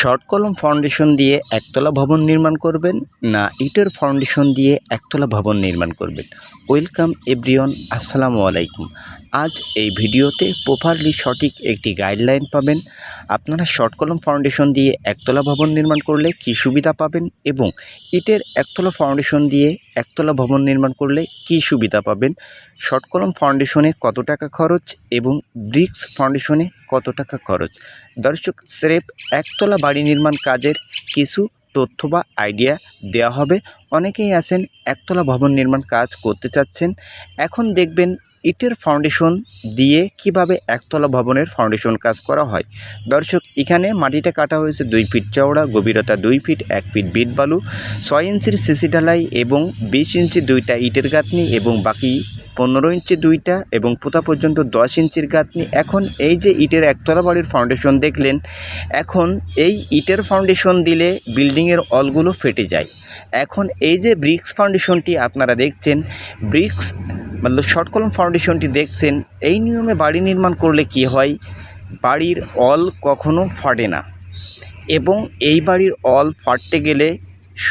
Short কলম foundation দিয়ে একতলা ভবন নির্মাণ করবেন না ইটের ফাউন্ডেশন দিয়ে একতলা ভবন নির্মাণ করবেন। ওয়েলকাম, এভরিওয়ান, আসসালামু আলাইকুম। আজ এই ভিডিওতে প্রপারলি সঠিক একটি গাইডলাইন পাবেন। আপনারা শর্ট কলম ফাউন্ডেশন দিয়ে একতলা ভবন নির্মাণ করলে কী সুবিধা পাবেন এবং ইটের একতলা ফাউন্ডেশন দিয়ে একতলা ভবন নির্মাণ করলে কী সুবিধা পাবেন? শর্ট কলম ফাউন্ডেশনে কত টাকা খরচ এবং ব্রিক্স ফাউন্ডেশনে কত টাকা খরচ? দর্শক, স্রেফ একতলা বাড়ি নির্মাণ কাজের কিছু তথ্য বা আইডিয়া দেওয়া হবে। অনেকেই আছেন একতলা ভবন নির্মাণ কাজ করতে চাচ্ছেন। এখন দেখবেন ইটের ফাউন্ডেশন দিয়ে কীভাবে একতলা ভবনের ফাউন্ডেশন কাজ করা হয়? দর্শক, এখানে মাটিটা কাটা হয়েছে দুই ফিট চওড়া, গভীরতা দুই ফিট, এক ফিট বিট বালু, ছয় ইঞ্চির সিসি ঢালাই এবং বিশ ইঞ্চি দুইটা ইটের গাঁথনি এবং বাকি পনেরো ইঞ্চি দুইটা এবং পোতা পর্যন্ত দশ ইঞ্চির গাঁথনি। এখন এই যে ইটের একতলা বাড়ির ফাউন্ডেশন দেখলেন, এখন এই ইটের ফাউন্ডেশন দিলে বিল্ডিংয়ের অলগুলো ফেটে যায়। এখন এই যে ব্রিক্স ফাউন্ডেশনটি আপনারা দেখছেন ব্রিক্স মানে শর্ট কলম ফাউন্ডেশনটি দেখছেন, এই নিয়মে বাড়ি নির্মাণ করলে কি হয়? বাড়ির অল কখনো ফাটে না। এবং এই বাড়ির অল ফাটতে গেলে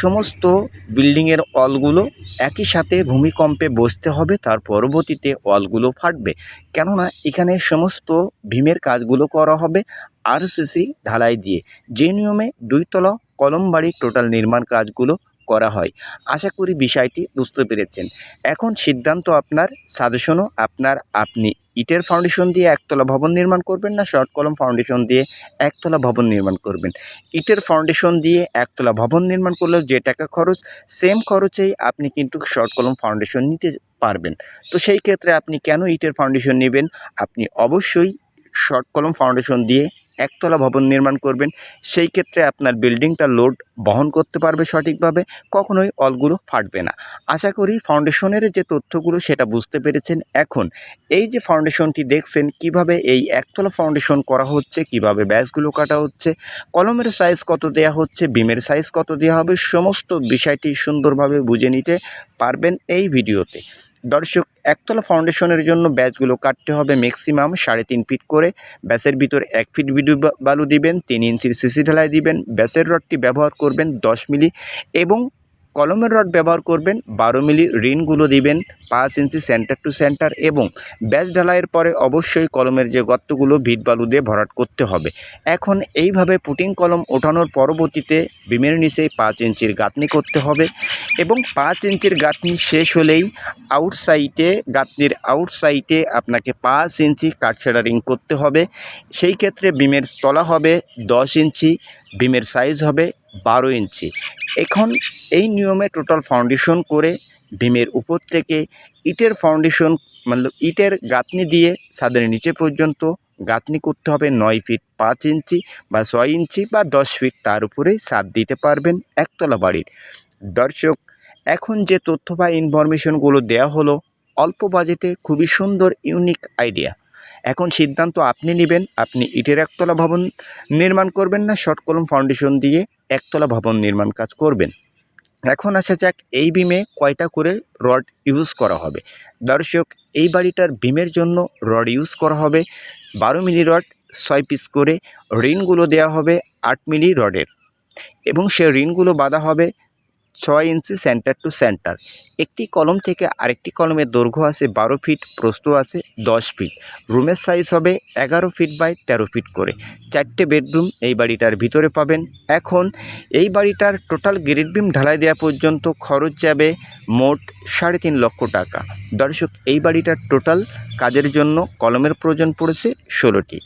সমস্ত বিল্ডিংয়ের অলগুলো একই সাথে ভূমিকম্পে বসতে হবে, তার পরবর্তীতে অলগুলো ফাটবে। কেননা, এখানে সমস্ত ভীমের কাজগুলো করা হবে আরসিসি ঢালাই দিয়ে। যে নিয়মে দুইতলা কলম বাড়ির টোটাল নির্মাণ কাজগুলো করা হয়। আশা করি বিষয়টি বুঝতে পেরেছেন। এখন সিদ্ধান্ত আপনার সাজেশনও আপনার, আপনি ইটের ফাউন্ডেশন দিয়ে একতলা ভবন নির্মাণ করবেন না শর্ট কলম ফাউন্ডেশন দিয়ে একতলা ভবন নির্মাণ করবেন? ইটের ফাউন্ডেশন দিয়ে একতলা ভবন নির্মাণ করলেও যে টাকা খরচ সেম খরচেই আপনি কিন্তু শর্ট কলম ফাউন্ডেশন নিতে পারবেন। তো সেই ক্ষেত্রে আপনি কেন ইটের ফাউন্ডেশন নেবেন? আপনি অবশ্যই শর্ট কলম ফাউন্ডেশন দিয়ে একতলা ভবন নির্মাণ করবেন, সেই ক্ষেত্রে আপনার বিল্ডিংটা লোড বহন করতে পারবে সঠিকভাবে, কখনোই অলগুলো ফাটবে না। আশা করি ফাউন্ডেশনের যে তথ্যগুলো সেটা বুঝতে পেরেছেন। এখন, এই যে ফাউন্ডেশনটি দেখছেন, কীভাবে এই একতলা ফাউন্ডেশন করা হচ্ছে, কীভাবে ব্যাসগুলো কাটা হচ্ছে, কলমের সাইজ কত দেয়া হচ্ছে, বিমের সাইজ কত দেওয়া হবে, সমস্ত বিষয়টি সুন্দরভাবে বুঝে নিতে পারবেন এই ভিডিওতে। দর্শক, একতলা ফাউন্ডেশনের জন্য ব্যাচগুলো কাটতে হবে ম্যাক্সিমাম সাড়ে তিন ফিট করে। ব্যাসের ভিতর এক ফিট বিদ্যুৎ বালু দিবেন, তিন ইঞ্চির সিসি ঢালাই দিবেন ব্যাসের রডটি ব্যবহার করবেন দশ মিলি এবং কলমের রড ব্যবহার করবেন, বারো মিলি রিনগুলো দিবেন, পাঁচ ইঞ্চি সেন্টার টু সেন্টার এবং ব্যাস ঢালাইয়ের পরে অবশ্যই কলমের যে গর্তগুলো, ভিট বালু দিয়ে ভরাট করতে হবে। এখন এইভাবে পুটিং কলম ওঠানোর পরবর্তীতে বিমের নিচেই পাঁচ ইঞ্চির গাঁথনি করতে হবে এবং পাঁচ ইঞ্চির গাঁথনি শেষ হলেই আউটসাইডে গাঁথনির আউটসাইডে আপনাকে পাঁচ ইঞ্চি কাঠফেডারিং করতে হবে। সেই ক্ষেত্রে বিমের তলা হবে দশ ইঞ্চি, বিমের সাইজ হবে বারো ইঞ্চি। এখন এই নিয়মে টোটাল ফাউন্ডেশন করে ভীমের উপর থেকে ইটের ফাউন্ডেশন মানে ইটের গাঁথনি দিয়ে ছাদের নিচে পর্যন্ত গাঁথনি করতে হবে নয় ফিট পাঁচ ইঞ্চি বা ছয় ইঞ্চি বা দশ ফিট তার উপরেই ছাদ দিতে পারবেন একতলা বাড়ির। দর্শক, এখন যে তথ্য বা ইনফরমেশনগুলো দেওয়া হলো, অল্প বাজেটে খুবই সুন্দর ইউনিক আইডিয়া এখন সিদ্ধান্ত আপনি নেবেন, আপনি ইটের একতলা ভবন নির্মাণ করবেন না শর্ট কলম ফাউন্ডেশন দিয়ে একতলা ভবন নির্মাণ কাজ করবেন। এখন আসা যাক এই বিমে কয়টা করে রড ইউজ করা হবে। দর্শক, এই বাড়িটার বিমের জন্য রড ইউজ করা হবে। বারো মিলি রড, ছয় পিস করে ঋণগুলো দেওয়া হবে আট মিলি রডের। এবং সে ঋণগুলো বাঁধা হবে ছয় ইঞ্চি সেন্টার টু সেন্টার। একটি কলম থেকে আরেকটি কলমের দৈর্ঘ্য আছে বারো ফিট, প্রস্থ আছে দশ ফিট। রুমের সাইজ হবে এগারো ফিট বাই তেরো ফিট করে। চারটে বেডরুম এই বাড়িটার ভিতরে পাবেন। এখন এই বাড়িটার টোটাল গ্রিড বিম ঢালাই দেওয়া পর্যন্ত খরচ যাবে মোট সাড়ে তিন লক্ষ টাকা। দর্শক, এই বাড়িটার টোটাল কাজের জন্য কলমের প্রয়োজন পড়েছে ষোলোটি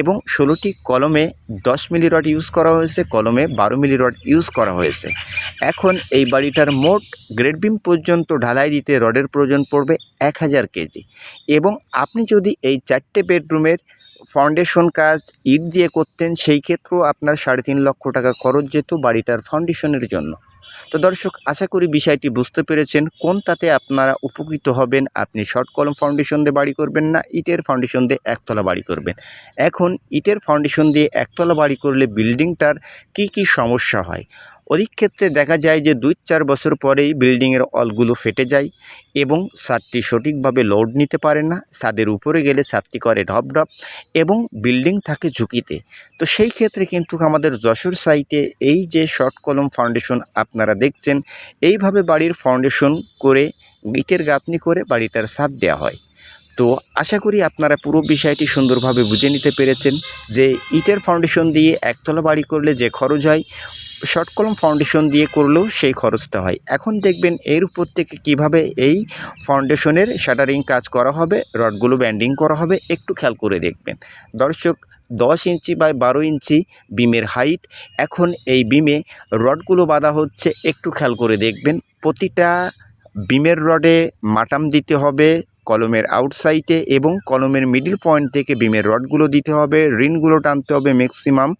এবং ষোলোটি কলমে দশ মিলি রড ইউজ করা হয়েছে, কলমে বারো মিলি রড ইউজ করা হয়েছে। এখন এই বাড়িটার মোট গ্রেড বিম পর্যন্ত ঢালাই দিতে রডের প্রয়োজন পড়বে এক হাজার কেজি। এবং আপনি যদি এই চারটে বেডরুমের ফাউন্ডেশন কাজ ইট দিয়ে করতেন, সেই ক্ষেত্রেও আপনার সাড়ে তিন লক্ষ টাকা খরচ যেত বাড়িটার ফাউন্ডেশনের জন্য। তো দর্শক, আশা করি বিষয়টি বুঝতে পেরেছেন কোন তাতে আপনারা উপকৃত হবেন, আপনি শর্ট কলম ফাউন্ডেশন দিয়ে বাড়ি করবেন না ইটের ফাউন্ডেশন দিয়ে একতলা বাড়ি করবেন? এখন ইটের ফাউন্ডেশন দিয়ে একতলা বাড়ি করলে বিল্ডিংটার কি কি সমস্যা হয়? অধিক ক্ষেত্রে দেখা যায় যে দুই চার বছর পরেই বিল্ডিংয়ের অলগুলো ফেটে যায় এবং ছাদটি সঠিকভাবে লোড নিতে পারে না, ছাদের উপরে গেলে ছাদটি করে ঢপ ঢপ এবং বিল্ডিং থাকে ঝুঁকিতে। তো সেই ক্ষেত্রে কিন্তু আমাদের যশোর সাইটে এই যে শর্ট কলম ফাউন্ডেশন আপনারা দেখছেন, এইভাবে বাড়ির ফাউন্ডেশন করে, ইটের গাঁথনি করে বাড়িটার ছাদ দেওয়া হয়। তো আশা করি আপনারা পুরো বিষয়টি সুন্দরভাবে বুঝে নিতে পেরেছেন যে ইটের ফাউন্ডেশন দিয়ে একতলা বাড়ি করলে যে খরচ হয় শর্ট কলম ফাউন্ডেশন দিয়ে করলেও সেই খরচটা হয়। এখন দেখবেন এর উপর থেকে কীভাবে এই ফাউন্ডেশনের শাটারিং কাজ করা হবে, রডগুলো ব্যান্ডিং করা হবে, একটু খেয়াল করে দেখবেন। দর্শক, দশ ইঞ্চি বাই বারো ইঞ্চি বিমের হাইট এখন এই বিমে রডগুলো বাঁধা হচ্ছে, একটু খেয়াল করে দেখবেন। প্রতিটা বিমের রডে মাটাম দিতে হবে কলমের আউটসাইডে এবং কলমের মিডিল পয়েন্ট থেকে বিমের রডগুলো দিতে হবে, রিনগুলো টানতে হবে ম্যাক্সিমাম